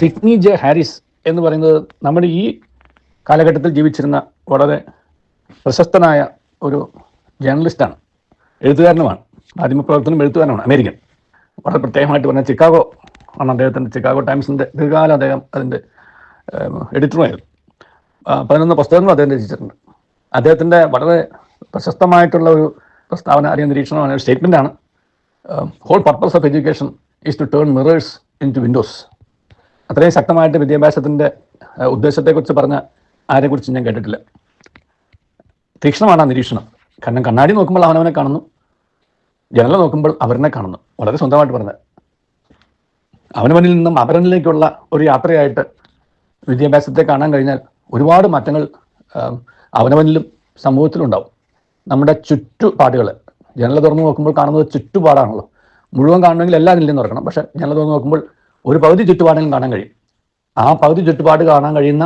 Sydney J Haris എന്ന് പറയുന്നത് നമ്മുടെ ഈ കാലഘട്ടത്തിൽ ജീവിച്ചിരുന്ന വളരെ പ്രശസ്തനായ ഒരു ജേർണലിസ്റ്റാണ് എഴുത്തുകാരനുമാണ്. മാധ്യമപ്രവർത്തനം എഴുത്തുകാരനാണ്. അമേരിക്കൻ. വളരെ പ്രത്യേകമായിട്ട് പറഞ്ഞ ചിക്കാഗോ ആണ് അദ്ദേഹത്തിന്റെ ചിക്കാഗോ ടൈംസിന്റെ ദീർഘകാലം അദ്ദേഹം അതിന്റെ എഡിറ്ററുമായിരുന്നു. പതിനൊന്ന് പുസ്തകങ്ങളും അദ്ദേഹം രചിച്ചിട്ടുണ്ട്. അദ്ദേഹത്തിന്റെ വളരെ പ്രശസ്തമായിട്ടുള്ള ഒരു പ്രസ്താവന അല്ലെങ്കിൽ നിരീക്ഷണമാണ് ഒരു സ്റ്റേറ്റ്മെന്റാണ് whole purpose of education is to turn mirrors into windows അത്രയും ശക്തമായിട്ട് വിദ്യാഭ്യാസത്തിന്റെ ഉദ്ദേശത്തെക്കുറിച്ച് പറഞ്ഞ ആരെക്കുറിച്ച് ഞാൻ കേട്ടിട്ടില്ല. തീക്ഷണമാണ് ആ നിരീക്ഷണം. കാരണം കണ്ണാടി നോക്കുമ്പോൾ അവനവനെ കാണുന്നു. ജനല നോക്കുമ്പോൾ അവരനെ കാണുന്നു. വളരെ സ്വന്തമായിട്ട് പറഞ്ഞത്. അവനവനിൽ നിന്നും അവരനിലേക്കുള്ള ഒരു യാത്രയായിട്ട് വിദ്യാഭ്യാസത്തെ കാണാൻ കഴിഞ്ഞാൽ ഒരുപാട് മാറ്റങ്ങൾ അവനവനിലും സമൂഹത്തിലും ഉണ്ടാവും നമ്മുടെ ചുറ്റുപാടുകൾ ജനല തുറന്നു നോക്കുമ്പോൾ കാണുന്നത് ചുറ്റുപാടാണല്ലോ. മുഴുവൻ കാണണമെങ്കിൽ എല്ലാം ഇല്ലെന്ന് പറയണം പക്ഷെ ജനല തുറന്നു നോക്കുമ്പോൾ ഒരു പകുതി ചുറ്റുപാടിലും കാണാൻ കഴിയും. ആ പകുതി ചുറ്റുപാട് കാണാൻ കഴിയുന്ന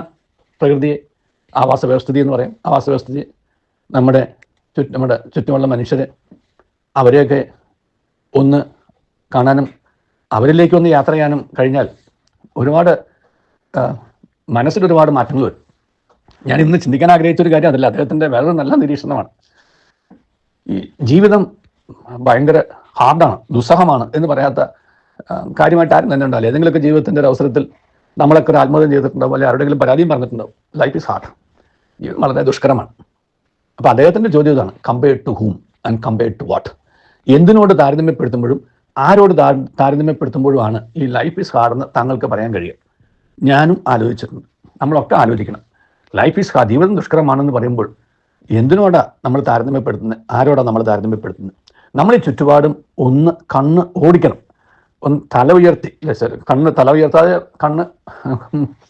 പ്രകൃതിയെ ആവാസ വ്യവസ്ഥിതി എന്ന് പറയും. ആവാസ വ്യവസ്ഥിതി നമ്മുടെ ചുറ്റ നമ്മുടെ ചുറ്റുമുള്ള മനുഷ്യരെ അവരെയൊക്കെ ഒന്ന് കാണാനും അവരിലേക്ക് ഒന്ന് യാത്ര ചെയ്യാനും കഴിഞ്ഞാൽ ഒരുപാട് മനസ്സിൽ ഒരുപാട് മാറ്റങ്ങൾ വരും. ഞാൻ ഇന്ന് ചിന്തിക്കാൻ ആഗ്രഹിച്ച ഒരു കാര്യം അതല്ല. അദ്ദേഹത്തിന്റെ വേറൊരു നല്ല നിരീക്ഷണമാണ്. ഈ ജീവിതം ഭയങ്കര ഹാർഡാണ് ദുസ്സഹമാണ് എന്ന് പറയാത്ത കാര്യമായിട്ട് ആരും തന്നെ ഉണ്ടാവില്ല. ഏതെങ്കിലുമൊക്കെ ജീവിതത്തിന്റെ ഒരു അവസരത്തിൽ നമ്മളൊക്കെ ഒരു ആത്മഹത്യം ചെയ്തിട്ടുണ്ടാവും അല്ലെങ്കിൽ ആരുടെങ്കിലും പരാതിയും പറഞ്ഞിട്ടുണ്ടാവും. ലൈഫ് ഇസ് ഹാർഡ് ജീവിതം വളരെ ദുഷ്കരമാണ്. അപ്പോൾ അദ്ദേഹത്തിന്റെ ചോദ്യം ഇതാണ് compared to whom and compared to what എന്തിനോട് താരതമ്യപ്പെടുത്തുമ്പോഴും ആരോട് താര- താരതമ്യപ്പെടുത്തുമ്പോഴുമാണ് ഈ ലൈഫ് ഈസ് ഹാർഡ് എന്ന് താങ്കൾക്ക് പറയാൻ കഴിയുക. ഞാനും ആലോചിച്ചിട്ടുണ്ട്. നമ്മളൊക്കെ ആലോചിക്കണം. ലൈഫ് ഈസ് ഹാർഡ് ജീവിതം ദുഷ്കരമാണെന്ന് പറയുമ്പോൾ എന്തിനോടാണ് നമ്മൾ താരതമ്യപ്പെടുത്തുന്നത്? ആരോടാണ് നമ്മൾ താരതമ്യപ്പെടുത്തുന്നത്? നമ്മളീ ചുറ്റുപാടും ഒന്ന് കണ്ണ് ഓടിക്കണം. ഒന്ന് തല ഉയർത്തി കണ്ണ് തല ഉയർത്താതെ കണ്ണ്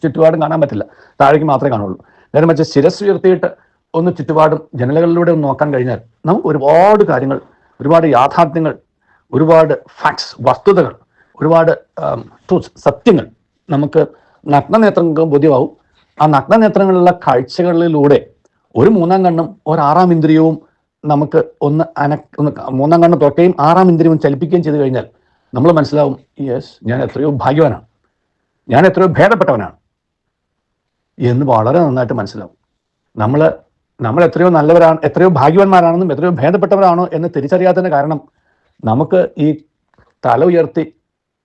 ചുറ്റുപാടും കാണാൻ പറ്റില്ല. താഴേക്ക് മാത്രമേ കാണുള്ളൂ. നേരെ മറിച്ച് ശിരസ് ഉയർത്തിയിട്ട് ഒന്ന് ചുറ്റുപാടും ജനലുകളിലൂടെ ഒന്ന് നോക്കാൻ കഴിഞ്ഞാൽ നമുക്ക് ഒരുപാട് കാര്യങ്ങൾ ഒരുപാട് യാഥാർത്ഥ്യങ്ങൾ ഒരുപാട് ഫാക്ട്സ് വസ്തുതകൾ ഒരുപാട് ട്രൂത്ത് സത്യങ്ങൾ നമുക്ക് നഗ്നനേത്രങ്ങൾക്ക് ബോധ്യമാവും. ആ നഗ്നനേത്രങ്ങളിലുള്ള കാഴ്ചകളിലൂടെ ഒരു മൂന്നാം കണ്ണും ഒരു ആറാം ഇന്ദ്രിയവും നമുക്ക് ഒന്ന് അന ഒന്ന് മൂന്നാം കണ്ണ് തുറക്കുകയും ആറാം ഇന്ദ്രിയവും ചലിപ്പിക്കുകയും ചെയ്തു കഴിഞ്ഞാൽ നമ്മൾ മനസ്സിലാവും യെസ് ഞാൻ എത്രയോ ഭാഗ്യവാനാണ്. ഞാൻ എത്രയോ ഭേദപ്പെട്ടവനാണ്. എന്ന് വളരെ നന്നായിട്ട് മനസ്സിലാവും. നമ്മൾ നമ്മൾ എത്രയോ നല്ലവരാണ് എത്രയോ ഭാഗ്യവാന്മാരാണെന്നും എത്രയോ ഭേദപ്പെട്ടവരാണോ എന്ന് തിരിച്ചറിയാത്തതിന് കാരണം നമുക്ക് ഈ തല ഉയർത്തി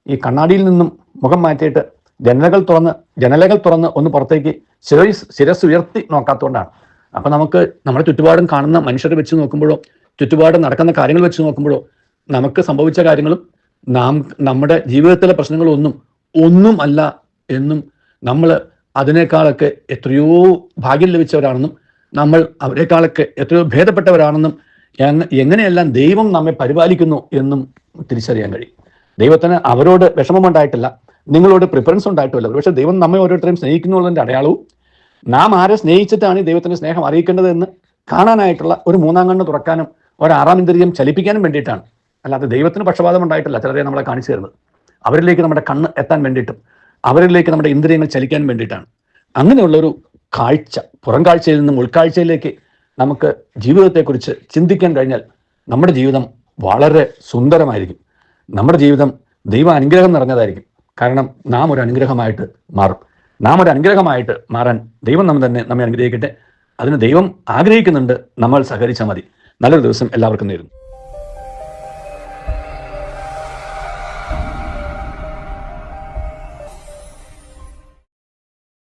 ഈ കണ്ണാടിയിൽ നിന്നും മുഖം മാറ്റിയിട്ട് ജനലകൾ തുറന്ന് ജനലകൾ തുറന്ന് ഒന്ന് പുറത്തേക്ക് ശിരസ് ശിരസ് ഉയർത്തി നോക്കാത്തതുകൊണ്ടാണ്. അപ്പൊ നമുക്ക് നമ്മുടെ ചുറ്റുപാടും കാണുന്ന മനുഷ്യരെ വെച്ച് നോക്കുമ്പോഴോ ചുറ്റുപാട് നടക്കുന്ന കാര്യങ്ങൾ വെച്ച് നോക്കുമ്പോഴോ നമുക്ക് സംഭവിച്ച കാര്യങ്ങളും നാം നമ്മുടെ ജീവിതത്തിലെ പ്രശ്നങ്ങളൊന്നും ഒന്നും അല്ല എന്നും നമ്മൾ അതിനേക്കാളൊക്കെ എത്രയോ ഭാഗ്യം ലഭിച്ചവരാണെന്നും നമ്മൾ അവരെക്കാളൊക്കെ എത്രയോ ഭേദപ്പെട്ടവരാണെന്നും എങ്ങ- എങ്ങനെയെല്ലാം ദൈവം നമ്മെ പരിപാലിക്കുന്നു എന്നും തിരിച്ചറിയാൻ കഴിയും. ദൈവത്തിന് അവരോട് വിഷമമുണ്ടായിട്ടില്ല. നിങ്ങളോട് പ്രിഫറൻസ് ഉണ്ടായിട്ടില്ല പക്ഷേ ദൈവം നമ്മെ ഓരോരുത്തരെയും സ്നേഹിക്കുന്നുള്ളതിന്റെ അടയാളവും നാം ആരെ സ്നേഹിച്ചിട്ടാണ് ഈ ദൈവത്തിന്റെ സ്നേഹം അറിയിക്കേണ്ടതെന്ന് കാണാനായിട്ടുള്ള ഒരു മൂന്നാം കണ്ണ് തുറക്കാനും ഒരു ആറാം ഇന്ദ്രിയം ചലിപ്പിക്കാനും വേണ്ടിയിട്ടാണ്. അല്ലാതെ ദൈവത്തിന് പക്ഷപാതം ഉണ്ടായിട്ടില്ല ചിലരെ നമ്മളെ കാണിച്ചു തരുന്നത്. അവരിലേക്ക് നമ്മുടെ കണ്ണ് എത്താൻ വേണ്ടിയിട്ടും അവരിലേക്ക് നമ്മുടെ ഇന്ദ്രിയങ്ങൾ ചലിക്കാൻ വേണ്ടിയിട്ടാണ്. അങ്ങനെയുള്ളൊരു കാഴ്ച പുറം കാഴ്ചയിൽ നിന്നും ഉൾക്കാഴ്ചയിലേക്ക് നമുക്ക് ജീവിതത്തെക്കുറിച്ച് ചിന്തിക്കാൻ കഴിഞ്ഞാൽ നമ്മുടെ ജീവിതം വളരെ സുന്ദരമായിരിക്കും. നമ്മുടെ ജീവിതം ദൈവ അനുഗ്രഹം നിറഞ്ഞതായിരിക്കും. കാരണം നാം ഒരു അനുഗ്രഹമായിട്ട് മാറും. നാം ഒരു അനുഗ്രഹമായിട്ട് മാറാൻ ദൈവം നമ്മൾ തന്നെ നമ്മെ അനുഗ്രഹിക്കട്ടെ. അതിന് ദൈവം ആഗ്രഹിക്കുന്നുണ്ട് നമ്മൾ സഹകരിച്ചാൽ മതി. നല്ലൊരു ദിവസം എല്ലാവർക്കും നേരുന്നു.